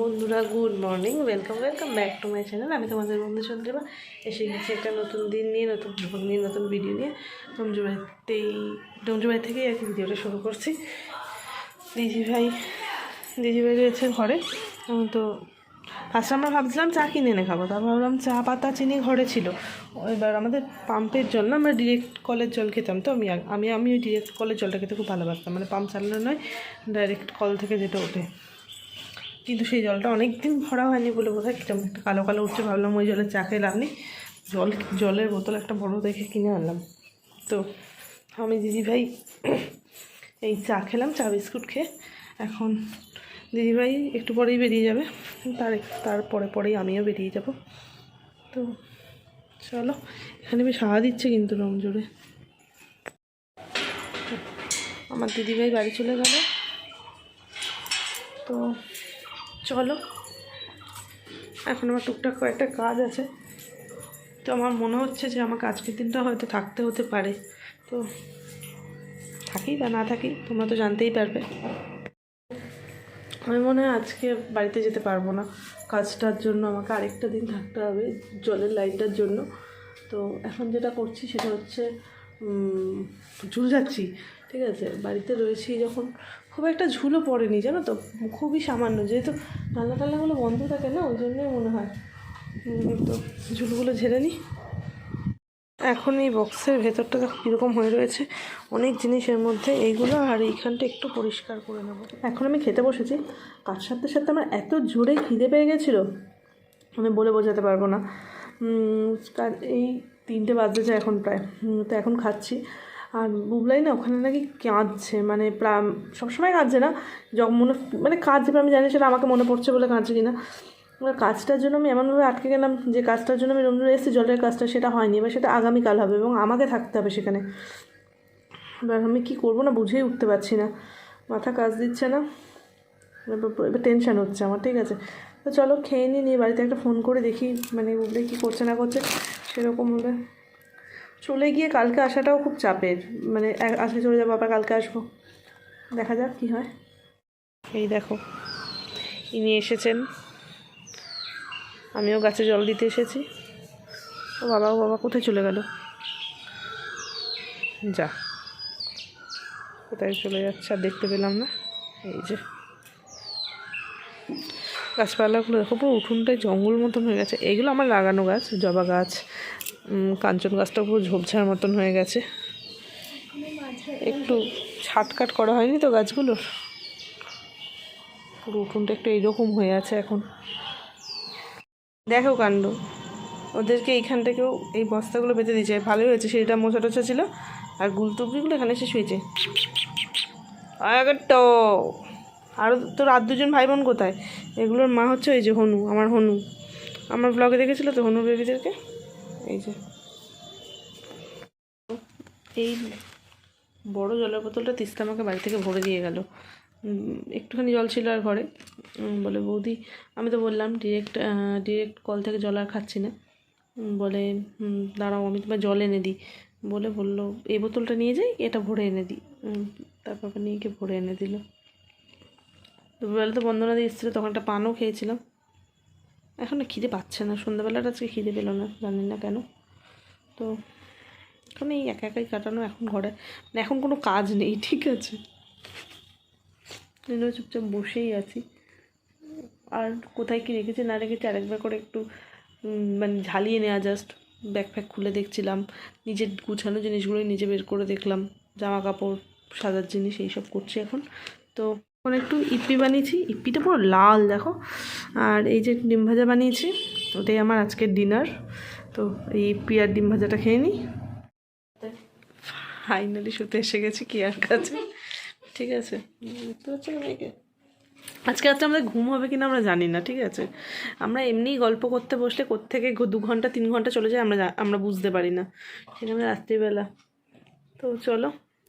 বন্ধুরা good morning welcome welcome back to my channel আমি তোমাদের বন্ধু চন্দ্রিমা এসে গেছি একটা নতুন দিন নিয়ে, নতুন ব্লগ নিয়ে, নতুন ভিডিও নিয়ে। ডমজুবাইতেই ডমজুবাই থেকেই আর কি ভিডিওটা শুরু করছি। দিদি ভাই দিদি ভাই রয়েছে ঘরে। আমি তো ফার্স্ট আমরা ভাবছিলাম চা কিনে এনে খাব। তারপর ভাবলাম চা, পাতা, চিনি ঘরে ছিল। এবার আমাদের পাম্পের জল না, আমরা ডিরেক্ট কলের জল খেতাম তো। আমি আমি আমি ওই ডিরেক্ট কলের জলটা খেতে খুব ভালোবাসতাম মানে পাম্প চালানো নয় ডাইরেক্ট কল থেকে যেটা ওঠে। কিন্তু সেই জলটা অনেক দিন ভরা হয়নি বলে বোধ হয় কীরকম একটা কালো কালো উঠছে, ভাবলাম ওই জলে চা খেয়ে লাভ নেই। জল, জলের বোতল একটা বড় দেখে কিনে আনলাম। তো আমি দিদি ভাই এই চা খেলাম, চা বিস্কুট খেয়ে। এখন দিদিভাই একটু পরেই বেরিয়ে যাবে, তার তারপরে পরেই আমিও বেরিয়ে যাব। তো চলো, এখানে বেশ হাওয়া দিচ্ছে কিন্তু রং জোরে। আমার দিদিভাই বাড়ি চলে গেল। তো চলো। এখন আমার টুকটাক কয়েকটা কাজ আছে। তো আমার মনে হচ্ছে যে আমাকে আজকের দিনটা হয়তো থাকতে হতে পারে। তো থাকি বা না থাকি, তোমরা তো জানতেই পারবে। আমি মনে হয় আজকে বাড়িতে যেতে পারব না। কাজটার জন্য আমাকে আরেকটা দিন থাকতে হবে, জলের লাইনটার জন্য। তো এখন যেটা করছি সেটা হচ্ছে উম, ঝুল যাচ্ছি ঠিক আছে? বাড়িতে রয়েছি যখন খুব একটা ঝুলও পড়েনি জানো তো? খুবই সামান্য যেহেতু নালা টালাগুলো বন্ধ থাকে না ওই জন্যই মনে হয়। তো ঝুলগুলো ঝেড়ে নিই। এখন এই বক্সের ভেতরটা দেখো কীরকম হয়ে রয়েছে। অনেক জিনিসের মধ্যে এইগুলো আর এইখানটা একটু পরিষ্কার করে নেব। এখন আমি খেতে বসেছি। তার সাথে সাথে আমার এত জোরে খিদে পেয়ে গেছিল আমি বলে বোঝাতে পারব না। কার- এই তিনটে যায় এখন প্রায়। তো এখন খাচ্ছি। আর বুবলাই না ওখানে নাকি কাঁদছে মানে সবসময় কাঁদছে না। যখন মনে মানে কাঁদছে আমি জানি সেটা আমাকে মনে পড়ছে বলে কাঁদছে কিনা। এবার কাজটার জন্য আমি এমনভাবে আটকে গেলাম যে কাজটার জন্য আমি রমজান এসেছি, জলের কাজটা সেটা হয়নি। এবার সেটা আগামীকাল হবে এবং আমাকে থাকতে হবে সেখানে। এবার আমি কী করব না বুঝেই উঠতে পারছি না। মাথা কাজ দিচ্ছে না। এবার টেনশান হচ্ছে আমার, ঠিক আছে। তো চলো খেয়ে নিই নিয়ে বাড়িতে একটা ফোন করে দেখি মানে বুবলে কী করছে না করছে, সেরকম হলে চলে গিয়ে কালকে আসাটাও খুব চাপের মানে আজকে চলে যাব, আবার কালকে আসব। দেখা যাক কী হয়। এই দেখো, ইনি এসেছেন। আমিও গাছে জল দিতে এসেছি। ও বাবা ও বাবা, কোথায় চলে গেল? যা, কোথায় চলে যাচ্ছে আর দেখতে পেলাম না। এই যে। গাছপালাগুলো দেখো, পুরো উঠোনটায় জঙ্গল মতন হয়ে গেছে। এইগুলো আমার লাগানো গাছ, জবা গাছ কাঞ্চন গাছটা পুরো ঝোপঝাড় মতন হয়ে গেছে। একটু ছাটকাট করা হয়নি তো গাছগুলোর পুরো উঠোনটা একটু এইরকম হয়ে আছে এখন। দেখো কাণ্ড, ওদেরকে এইখান থেকেও এই বস্তাগুলো বেঁধে দিয়েছে। ভালোই হয়েছে সেটা মোছা টোছা ছিল, আর গুলতুবড়িগুলো এখানে এসে শুয়েছে। তো আরও তোর আর দুজন ভাই বোন কোথায়? এগুলোর মা হচ্ছে ওই যে হনু, আমার হনু। আমার ব্লগে দেখেছিল তো হনু বেবিদেরকে? এই যে। এই বড় জলের বোতলটা তিস্তা আমাকে বাড়ি থেকে ভরে দিয়ে গেল। একটুখানি জল ছিল আর ঘরে। বলে, বৌদি, আমি তো বললাম ডিরেক্ট ডিরেক্ট কল থেকে জল আর খাচ্ছি না। বলে দাঁড়াও, আমি তোমার জল এনে দিই। বলে, বলল, এই বোতলটা নিয়ে যাই, এটা ভরে এনে দিই। তারপর নিয়ে গিয়ে ভরে এনে দিল। দুপুরবেলা তো বন্দনা দিয়ে এসেছিল তখন একটা পানও খেয়েছিলাম। এখন খিদে পাচ্ছে না, সন্ধ্যাবেলাটা আজকে খিদে পেল না, জানি না কেন। তো এখন এই একা একাই কাটানো এখন ঘরে মানে এখন কোনো কাজ নেই, ঠিক আছে। চুপচাপ বসেই আছি। আর কোথায় কি রেখেছি না রেখেছি আরেকবার করে একটু মানে ঝালিয়ে নেওয়া জাস্ট ব্যাগ ফ্যাগ খুলে দেখছিলাম, নিজের গুছানো জিনিসগুলোই নিজে বের করে দেখলাম জামা কাপড় সাজার জিনিস, এইসব করছি এখন। তো এখন একটু ইপি বানিয়েছি। ইপিটা পুরো লাল, দেখো। আর এই যে ডিম ভাজা বানিয়েছি, ওটাই আমার আজকের ডিনার। তো এই ইপি আর ডিম ভাজাটা খেয়ে নিই ফাইনালি শুতে এসে গেছি কি আর কাছে। ঠিক আছে? দেখতে পাচ্ছ মেয়েকে? আজকে রাত্রে আমাদের ঘুম হবে কিনা আমরা জানি না, ঠিক আছে? আমরা এমনি গল্প করতে বসলে কোত্থেকে দু ঘণ্টা, তিন ঘণ্টা চলে যায়, আমরা আমরা বুঝতে পারি না। আছে রাত্রিবেলা। তো চলো।